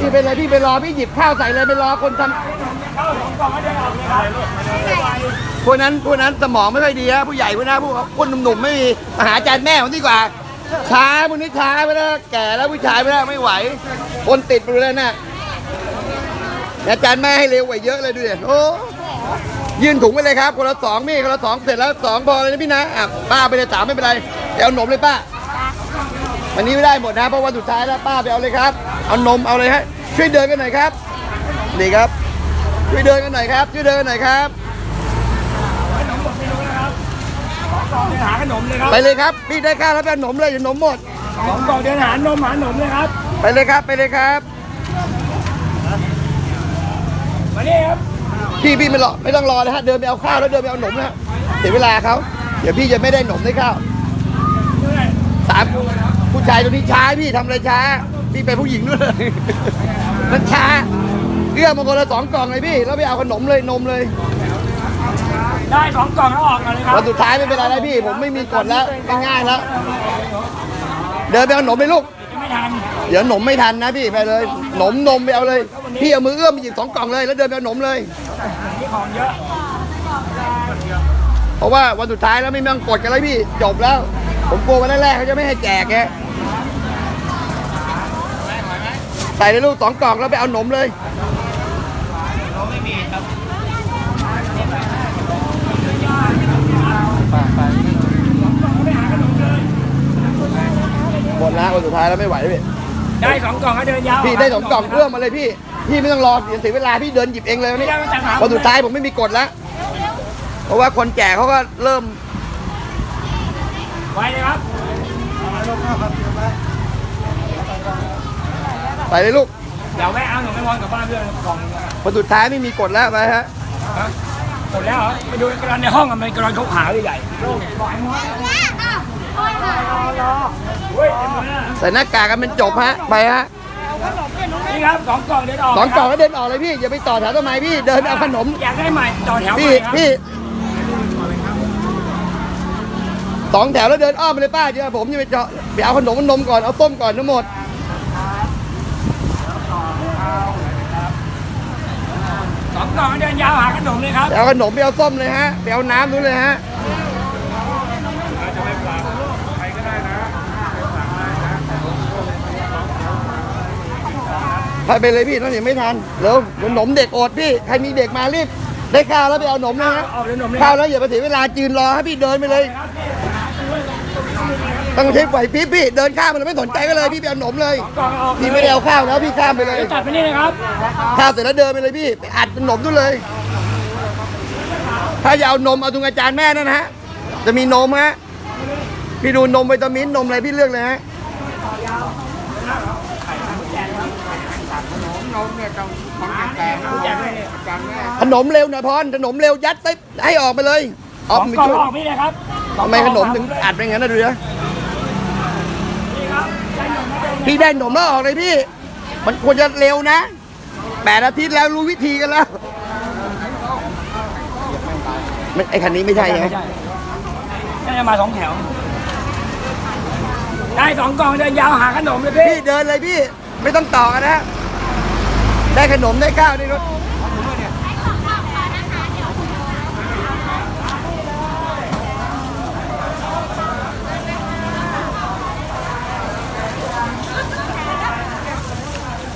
พี่ไปเลยพี่ไปรอพี่หยิบข้าวใส่เลยไปรอคนทเข้าสองกล่องก็เดินออกเลยครับำพวกนั้นพวกนั้นสมองไม่ค่อยดีฮะผู้ใหญ่พวกนั้นพวกคนหนุ่มๆไม่มีมาหาอาจารย์แม่ผมดีกว่า ช้าพวกนี้ช้าไปแล้วแก่แล้วผู้ชายไปแล้วไม่ไหว คนติดไปเลยน่ะอาจารย์แม่ให้เร็วกว่าเยอะเลยดูดิโอ้ยื่นถุงไปเลยครับ คนละสองมี่คนละสองเสร็จแล้วสองพอเลยนะพี่นะอะป้าไปเลยสามไม่เป็นไรเดี๋ยวเอานมเลยป้าวันนี้ไม่ได้หมดนะเพราะวันสุดท้ายแล้วป้าไปเอาเลยครับ เอานมเอาเลยฮะช่วยเดินกันหน่อยครับนี่ครับ ช่วยเดินกันหน่อยครับ ช่วยเดินกันหน่อยครับ กล่องเดินหาขนมเลยครับไปเลยครับพี่ได้ข้าวแล้วไปเอานมเลยอย่านมหมด สองกล่องเดินหานมหาขนมเลยครับ ไปเลยครับไปเลยครับ มานี่ครับ พี่พี่ไม่รอไม่ต้องรอเลยฮะเดินไปเอาข้าวแล้วเดินไปเอานมนะฮะเสียเวลาเขาเดี๋ยวพี่จะไม่ได้นมได้ข้าวสามผู้ชายตัวนี้ช้าพี่ทำอะไรช้า พี่เป็นผู้หญิงด้วยมันช้าเอื้อมมาคนละสองกล่องเลยพี่ แล้วไปเอาขนมเลยนมเลยได้สองกล่องแล้วออกมาเลยครับวันสุดท้ายไม่เป็นไรแล้วพี่ ผมไม่มีกฎแล้วง่ายๆแล้ว เดินไปเอาหนมเลยลูกไม่ทันเดี๋ยวหนมไม่ทันนะพี่ไปเลยหนมนมไปเอาเลย พี่เอามือเอื้อมไปหยิบสองกล่องเลยแล้วเดินไปเอาหนมเลยนี่ของเยอะเพราะว่าวันสุดท้ายแล้วไม่ต้องกดกันแล้วพี่จบแล้ว ผมกลัววันแรกๆเขาจะไม่ให้แจกไง ใส่เลยลูกสองกล่องแล้วไปเอาหนมเลยหมดแล้ววันสุดท้ายแล้วไม่ไหวพี่ได้สองกล่องก็เดินยาวพี่ได้สองกล่องเอื้อมมาเลยพี่ พี่ไม่ต้องรอเสียเสียเวลาพี่เดินหยิบเองเลยวันไม่นี้ได้มาจากหาวันสุดท้ายผมไม่มีกฎแล้วเพราะว่าคนแก่เขาก็เริ่มไว้เลยครับ ไปเลยลูก เดี๋ยวแม่เอาหนูไม่พรกลับบ้านเพื่อนกล่องนึงนะครับวันสุดท้ายไม่มีกฎแล้วไปฮะหมดแล้วเหรอไปดูกระดานในห้องกันไปกระดานเขาขาวใหญ่เฮ้ยเต็มเลยนะใส่หน้ากากกันเป็นจบฮะ ไปฮะนี่ครับสองกล่องเดินออกสองกล่องแล้วเดินออกเลยพี่ อย่าไปต่อแถวทำไมพี่ เดินไปเอาขนม อยากได้ใหม่ต่อแถวใหพี่ ม่ครับพี่สองแถวแล้วเดินอ้อมไปเลยป้าเดี๋ยวผมจะไปเจาะไปเอาขนมนมก่อน เอาต้มก่อนทั้งหมด สองกล่องเดินยาวหาขนมเลยครับไปเอาขนมไปเอาส้มเลยฮะไปเอาน้ำนู้นเลยฮะไปไปเลยพี่นั่นยังไม่ทันเร็วเดี๋ยวหนมเด็กอดพี่ใครมีเด็กมารีบได้ข้าวแล้วไปเอาหนมนะฮะออกเลยขนมเลยข้าวแล้วอย่าไปเสียเวลาจืนรอให้พี่เดินไปเลยต้ องใช้ไหวพริบพี่เดินข้ามมันไม่สนใจก็เลยพี่ไปเอาหนมเลยกล่องออกพี่ไม่ได้เอาข้าวแล้วพี่ข้ามไปเลยเดี๋ยวตัดไปนี่นะครับข้าวเสร็จแล้วเดินไปเลยพี่ไปอัดขนมด้วยเลย ถ้าจะเอานมเอาตรงอาจารย์แม่นั่นนะฮะจะมีนมฮะพี่ดูนมวิตามินนมอะไรพี่เลือกเลยฮะขนมเร็วหน่อยพรขนมเร็วยัดติ๊บให้ออกไปเลยอสออกงมีกล่องช่วยออกนี่เลยครับทำไมขนมถึงอัดเป็นอย่างนั้นนะดูนะ นี่ครับได้ขนมมาเดิน พี่ได้ขนมแล้วออกเลยพี่ มันควรจะเร็วนะแปดอาทิตย์แล้วรู้วิธีกันแล้วไม่ไอคันนี้ไม่ใช่ไงไม่ใช่น่าจะมาสองแถว ได้สองกล่องเดินยาวหาขนมเลยพี่ พี่เดินเลยพี่ ไม่ต้องต่อกันนะฮะได้ขนมได้ข้าวได้รถ